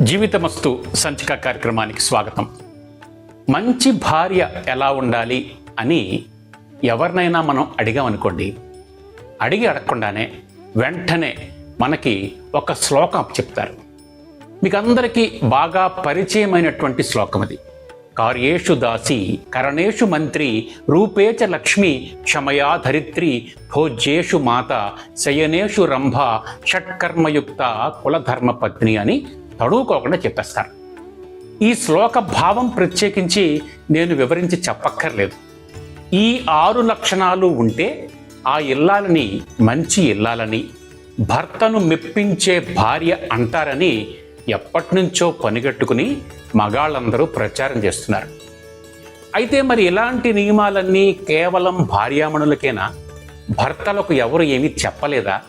జీవితమస్తు సంచిక కార్యక్రమానికి స్వాగతం. మంచి భార్య ఎలా ఉండాలి అని ఎవరినైనా మనం అడిగామనుకోండి అడిగి అడగకుండానే వెంటనే మనకి ఒక శ్లోకం చెప్తారు. మీకు అందరికీ బాగా పరిచయమైనటువంటి శ్లోకం అది. కార్యేషు దాసి కరణేషు మంత్రి రూపేచ లక్ష్మి క్షమయా ధరిత్రి భోజ్యేషు మాత శయనేషు రంభ షట్కర్మయుక్త కులధర్మ పత్ని అని తడువుకోకుండా చెప్పేస్తారు. ఈ శ్లోక భావం ప్రత్యేకించి నేను వివరించి చెప్పక్కర్లేదు. ఈ ఆరు లక్షణాలు ఉంటే ఆ ఇల్లాలని మంచి ఇల్లాలని భర్తను మెప్పించే భార్య అంటారని ఎప్పటినుంచో పనిగట్టుకుని మగాళ్ళందరూ ప్రచారం చేస్తున్నారు. అయితే మరి ఇలాంటి నియమాలన్నీ కేవలం భార్యామణులకేనా? భర్తలకు ఎవరు ఏమీ చెప్పలేదా?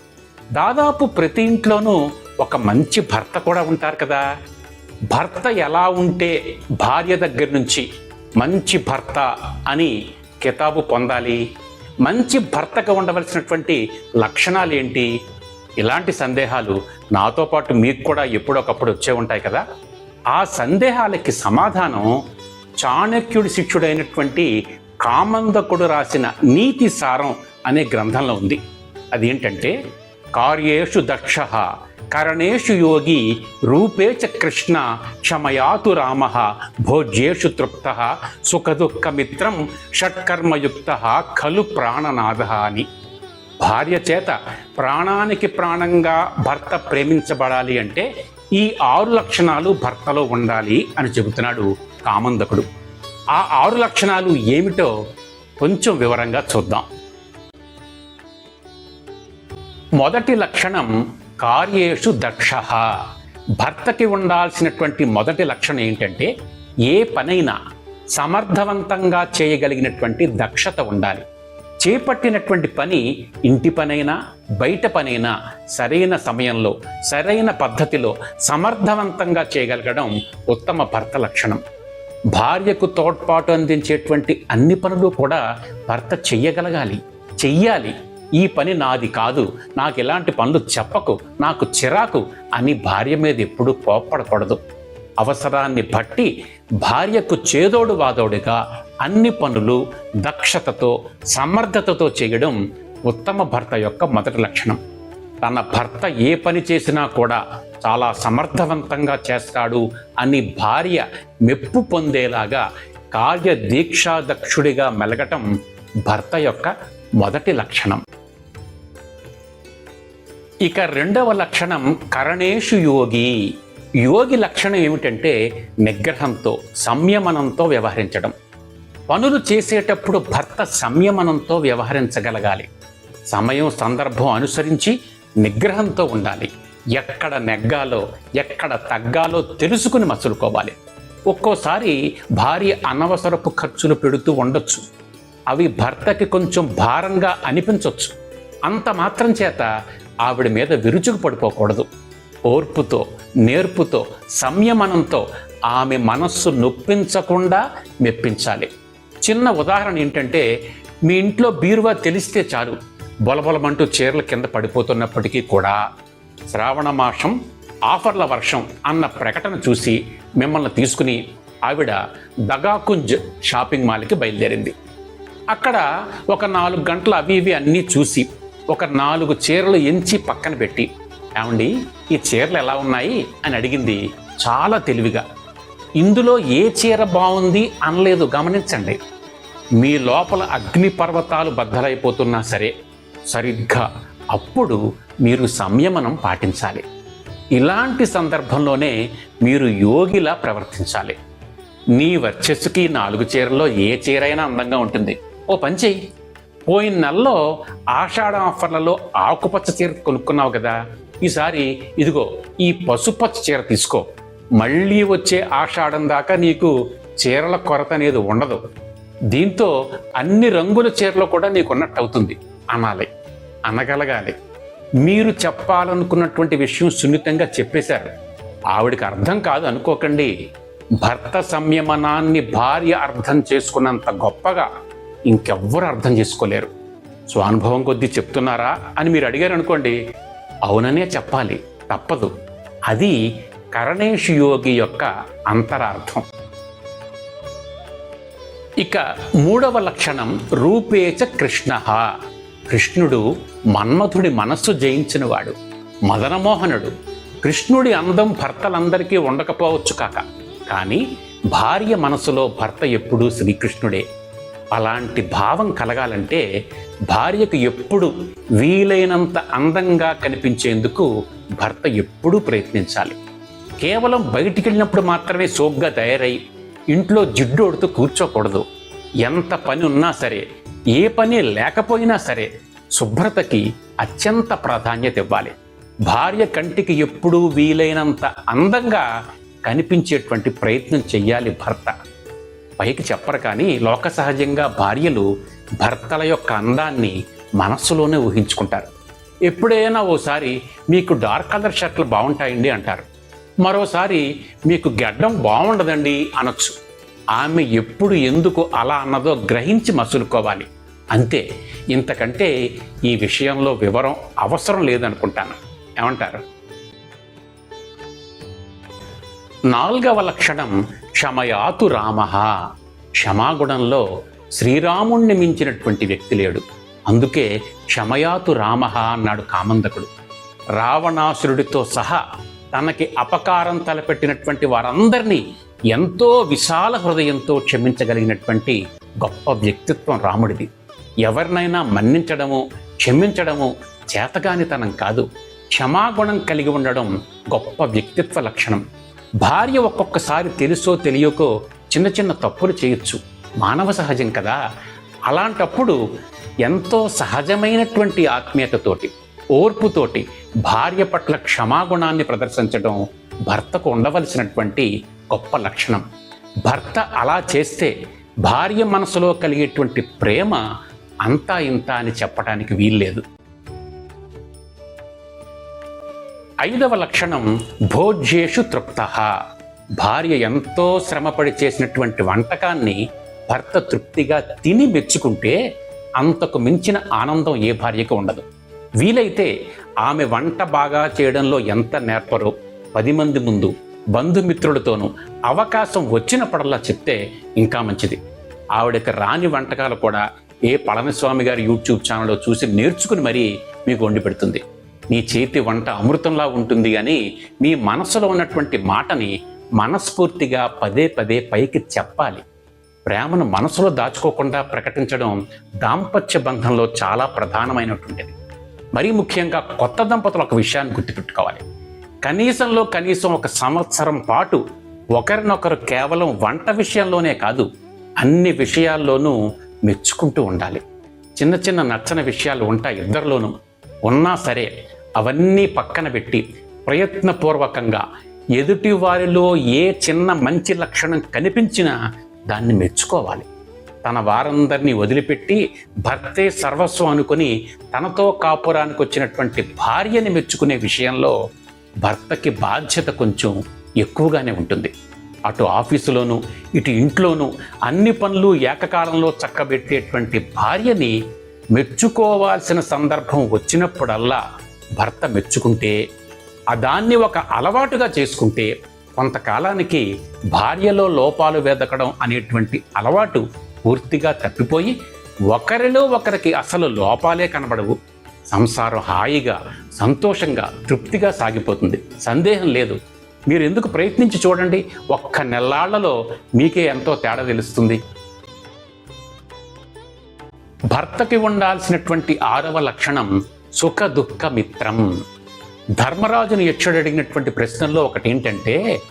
దాదాపు ప్రతి ఇంట్లోనూ ఒక మంచి భర్త కూడా ఉంటారు కదా. భర్త ఎలా ఉంటే భార్య దగ్గర నుంచి మంచి భర్త అని కితాబు పొందాలి? మంచి భర్తగా ఉండవలసినటువంటి లక్షణాలు ఏంటి? ఇలాంటి సందేహాలు నాతో పాటు మీకు కూడా ఎప్పుడొకప్పుడు వచ్చే ఉంటాయి కదా. ఆ సందేహాలకి సమాధానం చాణక్యుడి శిష్యుడైనటువంటి కామందకుడు రాసిన నీతి సారం అనే గ్రంథంలో ఉంది. అదేంటంటే కార్యేషు దక్ష కరణేషు యోగి రూపేచ కృష్ణ క్షమయాతు రామ భోజ్యేషు తృప్త సుఖదుఃఖమిత్రం షట్కర్మయుక్త ఖలు ప్రాణనాథ అని. భార్య చేత ప్రాణానికి ప్రాణంగా భర్త ప్రేమించబడాలి అంటే ఈ ఆరు లక్షణాలు భర్తలో ఉండాలి అని చెబుతున్నాడు కామందకుడు. ఆ ఆరు లక్షణాలు ఏమిటో కొంచెం వివరంగా చూద్దాం. మొదటి లక్షణం కార్యేషు దక్ష. భర్తకి ఉండాల్సినటువంటి మొదటి లక్షణం ఏంటంటే ఏ పనైనా సమర్థవంతంగా చేయగలిగినటువంటి దక్షత ఉండాలి. చేపట్టినటువంటి పని ఇంటి పనైనా బయట పనైనా సరైన సమయంలో సరైన పద్ధతిలో సమర్థవంతంగా చేయగలగడం ఉత్తమ భర్త లక్షణం. భార్యకు తోడ్పాటు అందించేటువంటి అన్ని పనులు కూడా భర్త చెయ్యగలగాలి చెయ్యాలి. ఈ పని నాది కాదు. నాకు ఇలాంటి పనులు చెప్పకు. నాకు చిరాకు అని భార్య మీద ఎప్పుడూ కోప్పడకూడదు. అవసరాన్ని బట్టి భార్యకు చేదోడు వాదోడుగా అన్ని పనులు దక్షతతో సమర్థతతో చేయడం ఉత్తమ భర్త యొక్క మొదటి లక్షణం. తన భర్త ఏ పని చేసినా కూడా చాలా సమర్థవంతంగా చేస్తాడు అని భార్య మెప్పు పొందేలాగా కార్య దీక్షాదక్షుడిగా మెలగటం భర్త యొక్క మొదటి లక్షణం. ఇక రెండవ లక్షణం కరణేషు యోగి. యోగి లక్షణం ఏమిటంటే నిగ్రహంతో సంయమనంతో వ్యవహరించడం. పనులు చేసేటప్పుడు భర్త సంయమనంతో వ్యవహరించగలగాలి. సమయం సందర్భం అనుసరించి నిగ్రహంతో ఉండాలి. ఎక్కడ నెగ్గాలో ఎక్కడ తగ్గాలో తెలుసుకుని మసులుకోవాలి. ఒక్కోసారి భార్య అనవసరపు ఖర్చులు పెడుతూ ఉండొచ్చు. అవి భర్తకి కొంచెం భారంగా అనిపించవచ్చు అంత మాత్రం చేత ఆవిడ మీద విరుచుకు పడిపోకూడదు. ఓర్పుతో నేర్పుతో సంయమనంతో ఆమె మనస్సు నొప్పించకుండా మెప్పించాలి. చిన్న ఉదాహరణ ఏంటంటే మీ ఇంట్లో బీరువా తెలిస్తే చాలు బొలబొలమంటూ చీరల కింద పడిపోతున్నప్పటికీ కూడా శ్రావణ మాసం ఆఫర్ల వర్షం అన్న ప్రకటన చూసి మిమ్మల్ని తీసుకుని ఆవిడ దగాకుంజ్ షాపింగ్ మాల్కి బయలుదేరింది. అక్కడ ఒక నాలుగు గంటలు అవి ఇవి అన్నీ చూసి ఒక నాలుగు చీరలు ఎంచి పక్కన పెట్టి ఏమండి ఈ చీరలు ఎలా ఉన్నాయి? అని అడిగింది చాలా తెలివిగా. ఇందులో ఏ చీర బాగుంది? అనలేదు గమనించండి. మీ లోపల అగ్ని పర్వతాలు బద్దలైపోతున్నా సరే సరిగ్గా అప్పుడు మీరు సంయమనం పాటించాలి. ఇలాంటి సందర్భంలోనే మీరు యోగిలా ప్రవర్తించాలి. నీ వర్చస్సుకి నాలుగు చీరల్లో ఏ చీరైనా అందంగా ఉంటుంది. ఓ పని చెయ్యి. పోయిన నెలలో ఆషాఢ ఆఫర్లలో ఆకుపచ్చ చీర కొనుక్కున్నావు కదా. ఈసారి ఇదిగో ఈ పసుపచ్చ చీర తీసుకో. మళ్ళీ వచ్చే ఆషాఢం దాకా నీకు చీరల కొరత అనేది ఉండదు. దీంతో అన్ని రంగుల చీరలు కూడా నీకు ఉన్నట్టు అవుతుంది. అనాలి అనగలగాలి. మీరు చెప్పాలనుకున్నటువంటి విషయం సున్నితంగా చెప్పేశారు. ఆవిడికి అర్థం కాదు అనుకోకండి. భర్త సంయమనాన్ని భార్య అర్థం చేసుకున్నంత గొప్పగా ఇంకెవ్వరు అర్థం చేసుకోలేరు. స్వానుభవం కొద్దీ చెప్తున్నారా అని మీరు అడిగారు అనుకోండి అవుననే చెప్పాలి తప్పదు. అది కరణేషు యోగి యొక్క అంతరార్థం. ఇక మూడవ లక్షణం రూపేచ కృష్ణ. కృష్ణుడు మన్మధుడి మనస్సు జయించినవాడు మదనమోహనుడు. కృష్ణుడి అందం భర్తలందరికీ ఉండకపోవచ్చు కాక కానీ భార్య మనసులో భర్త ఎప్పుడూ శ్రీకృష్ణుడే. అలాంటి భావం కలగాలంటే భార్యకు ఎప్పుడు వీలైనంత అందంగా కనిపించేందుకు భర్త ఎప్పుడూ ప్రయత్నించాలి. కేవలం బయటికి వెళ్ళినప్పుడు మాత్రమే సోగ్గా తయారై ఇంట్లో జిడ్డోడుతూ కూర్చోకూడదు. ఎంత పని ఉన్నా సరే ఏ పని లేకపోయినా సరే శుభ్రతకి అత్యంత ప్రాధాన్యత ఇవ్వాలి. భార్య కంటికి ఎప్పుడూ వీలైనంత అందంగా కనిపించేటువంటి ప్రయత్నం చెయ్యాలి భర్త. పైకి చెప్పరు కానీ లోక సహజంగా భార్యలు భర్తల యొక్క అందాన్ని మనస్సులోనే ఊహించుకుంటారు. ఎప్పుడైనా ఓసారి మీకు డార్క్ కలర్ షర్ట్లు బాగుంటాయండి అంటారు. మరోసారి మీకు గడ్డం బాగుండదండి అనొచ్చు. ఆమె ఎప్పుడు ఎందుకు అలా అన్నదో గ్రహించి మసులుకోవాలి. అంతే ఇంతకంటే ఈ విషయంలో వివరం అవసరం లేదనుకుంటాను. ఏమంటారు? నాలుగవ లక్షణం క్షమయాతు రామ. క్షమాగుణంలో శ్రీరాముణ్ణి మించినటువంటి వ్యక్తి లేడు. అందుకే క్షమయాతు రామ అన్నాడు కామందకుడు. రావణాసురుడితో సహా తనకి అపకారం తలపెట్టినటువంటి వారందరినీ ఎంతో విశాల హృదయంతో క్షమించగలిగినటువంటి గొప్ప వ్యక్తిత్వం రాముడిది. ఎవరినైనా మన్నించడము క్షమించడము చేతగానితనం కాదు. క్షమాగుణం కలిగి ఉండడం గొప్ప వ్యక్తిత్వ లక్షణం. భార్య ఒక్కొక్కసారి తెలుసో తెలియకో చిన్న చిన్న తప్పులు చేయొచ్చు. మానవ సహజం కదా. అలాంటప్పుడు ఎంతో సహజమైనటువంటి ఆత్మీయతతోటి ఓర్పుతోటి భార్య పట్ల క్షమాగుణాన్ని ప్రదర్శించడం భర్తకు ఉండవలసినటువంటి గొప్ప లక్షణం. భర్త అలా చేస్తే భార్య మనసులో కలిగేటువంటి ప్రేమ అంతా ఇంత అని చెప్పడానికి వీల్లేదు. ఐదవ లక్షణం భోజ్యేషు తృప్త. భార్య ఎంతో శ్రమపడి చేసినటువంటి వంటకాన్ని భర్త తృప్తిగా తిని మెచ్చుకుంటే అంతకు మించిన ఆనందం ఏ భార్యకు ఉండదు. వీలైతే ఆమె వంట బాగా చేయడంలో ఎంత నేర్పరో పది మంది ముందు బంధుమిత్రులతోనూ అవకాశం వచ్చినప్పుడల్లా చెప్తే ఇంకా మంచిది. ఆవిడకి రాని వంటకాలు కూడా ఏ పళనిస్వామి గారి యూట్యూబ్ ఛానల్లో చూసి నేర్చుకుని మరీ మీకు వండి పెడుతుంది. నీ చేతి వంట అమృతంలా ఉంటుంది అని మీ మనసులో ఉన్నటువంటి మాటని మనస్ఫూర్తిగా పదే పదే పైకి చెప్పాలి. ప్రేమను మనసులో దాచుకోకుండా ప్రకటించడం దాంపత్య బంధంలో చాలా ప్రధానమైనటువంటిది. మరీ ముఖ్యంగా కొత్త దంపతులు ఒక విషయాన్ని గుర్తుపెట్టుకోవాలి. కనీసంలో కనీసం ఒక సంవత్సరం పాటు ఒకరినొకరు కేవలం వంట విషయంలోనే కాదు అన్ని విషయాల్లోనూ మెచ్చుకుంటూ ఉండాలి. చిన్న చిన్న నచ్చని విషయాలు ఉంటాయి ఇద్దరిలోనూ. ఉన్నా సరే అవన్నీ పక్కన పెట్టి ప్రయత్నపూర్వకంగా ఎదుటి వారిలో ఏ చిన్న మంచి లక్షణం కనిపించినా దాన్ని మెచ్చుకోవాలి. తన వారందరినీ వదిలిపెట్టి భర్తే సర్వస్వం అనుకుని తనతో కాపురానికి వచ్చినటువంటి భార్యని మెచ్చుకునే విషయంలో భర్తకి బాధ్యత కొంచెం ఎక్కువగానే ఉంటుంది. అటు ఆఫీసులోనూ ఇటు ఇంట్లోనూ అన్ని పనులు ఏకకాలంలో చక్కబెట్టేటువంటి భార్యని మెచ్చుకోవాల్సిన సందర్భం వచ్చినప్పుడల్లా భర్త మెచ్చుకుంటే దాన్ని ఒక అలవాటుగా చేసుకుంటే కొంతకాలానికి భార్యలో లోపాలు వెదకడం అనేటువంటి అలవాటు పూర్తిగా తప్పిపోయి ఒకరిలో ఒకరికి అసలు లోపాలే కనబడవు. సంసారం హాయిగా సంతోషంగా తృప్తిగా సాగిపోతుంది. సందేహం లేదు. మీరు ఎందుకు ప్రయత్నించి చూడండి ఒక్క నెల్లాళ్ళలో మీకే ఎంతో తేడా తెలుస్తుంది. భర్తకి ఉండాల్సినటువంటి ఆరవ లక్షణం సుఖ దుఃఖ మిత్రం ధర్మరాజును యక్షుడు అడిగినటువంటి ప్రశ్నల్లో ఒకటి ఏంటంటే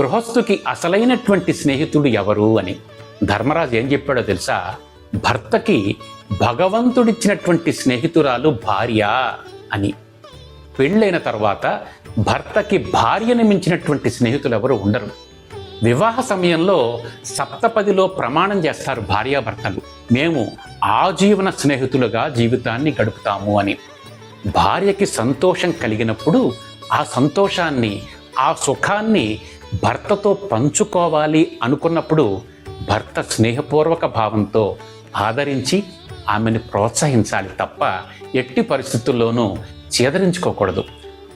గృహస్థుకి అసలైనటువంటి స్నేహితుడు ఎవరు అని. ధర్మరాజు ఏం చెప్పాడో తెలుసా? భర్తకి భగవంతుడిచ్చినటువంటి స్నేహితురాలు భార్య అని. పెళ్ళైన తర్వాత భర్తకి భార్యని మించినటువంటి స్నేహితులు ఎవరు ఉండరు. వివాహ సమయంలో సప్తపదిలో ప్రమాణం చేస్తారు భార్యాభర్తలు. మేము ఆజీవన స్నేహితులుగా జీవితాన్ని గడుపుతాము అని. భార్యకి సంతోషం కలిగినప్పుడు ఆ సంతోషాన్ని ఆ సుఖాన్ని భర్తతో పంచుకోవాలి అనుకున్నప్పుడు భర్త స్నేహపూర్వక భావంతో ఆదరించి ఆమెను ప్రోత్సహించాలి తప్ప ఎట్టి పరిస్థితుల్లోనూ చేదరించుకోకూడదు.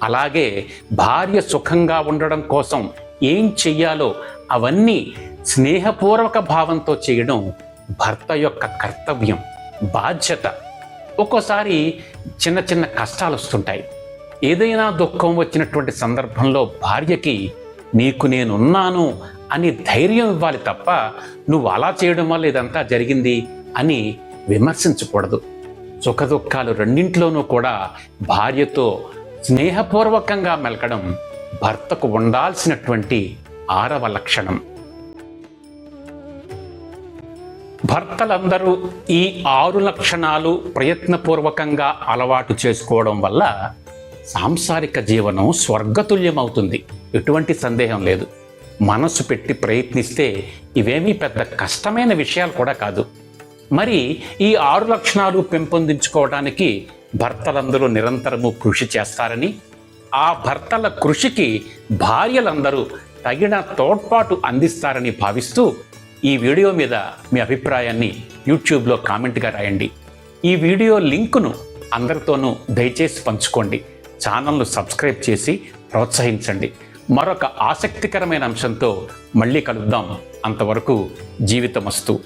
అలాగే భార్య సుఖంగా ఉండడం కోసం ఏం చెయ్యాలో అవన్నీ స్నేహపూర్వక భావంతో చేయడం భర్త యొక్క కర్తవ్యం బాధ్యత. ఒక్కోసారి చిన్న చిన్న కష్టాలు వస్తుంటాయి. ఏదైనా దుఃఖం వచ్చినటువంటి సందర్భంలో భార్యకి నీకు నేనున్నాను అని ధైర్యం ఇవ్వాలి తప్ప నువ్వు అలా చేయడం వల్ల ఇదంతా జరిగింది? అని విమర్శించకూడదు. సుఖ దుఃఖాలు రెండింటిలోనూ కూడా భార్యతో స్నేహపూర్వకంగా మెలకడం భర్తకు ఉండాల్సినటువంటి ఆరవ లక్షణం. భర్తలందరూ ఈ ఆరు లక్షణాలు ప్రయత్నపూర్వకంగా అలవాటు చేసుకోవడం వల్ల సాంసారిక జీవనం స్వర్గతుల్యమవుతుంది. ఎటువంటి సందేహం లేదు. మనసు పెట్టి ప్రయత్నిస్తే ఇవేమీ పెద్ద కష్టమైన విషయాలు కూడా కాదు. మరి ఈ ఆరు లక్షణాలు పెంపొందించుకోవడానికి భర్తలందరూ నిరంతరము కృషి చేస్తారని ఆ భర్తల కృషికి భార్యలందరూ తగిన తోడ్పాటు అందిస్తారని భావిస్తూ ఈ వీడియో మీద మీ అభిప్రాయాన్ని యూట్యూబ్లో కామెంట్గా రాయండి. ఈ వీడియో లింకును అందరితోనూ దయచేసి పంచుకోండి. ఛానల్ను సబ్స్క్రైబ్ చేసి ప్రోత్సహించండి. మరొక ఆసక్తికరమైన అంశంతో మళ్ళీ కలుద్దాం. అంతవరకు జీవితమస్తు.